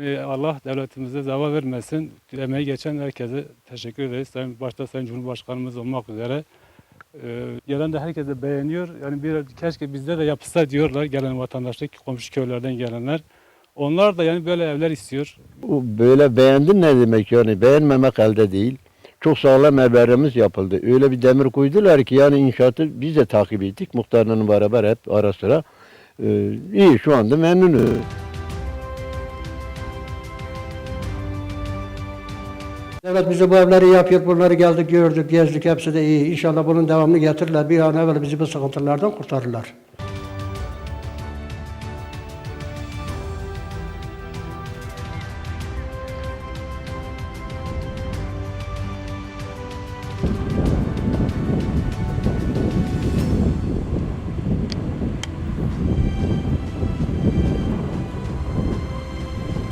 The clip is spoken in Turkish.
Yani Allah devletimize zeval vermesin. Emeği geçen herkese teşekkür ederiz. Sayın, başta Sayın Cumhurbaşkanımız olmak üzere. Ee, gelen de herkes de beğeniyor. Yani bir keşke bizde de yapılsa diyorlar gelen vatandaşlar, komşu köylerden gelenler. Onlar da yani böyle evler istiyor. Böyle beğendin ne demek yani beğenmemek elde değil. Çok sağlam evlerimiz yapıldı. Öyle bir demir koydular ki yani inşaatı biz de takip ettik. Muhtarla beraber hep ara sıra. Ee, iyi şu anda memnunuz. Evet bize bu evleri yapıyor, bunları geldik gördük, gezdik, hepsi de iyi. İnşallah bunun devamını getirirler. Bir an evvel bizi bu sıkıntılardan kurtarırlar.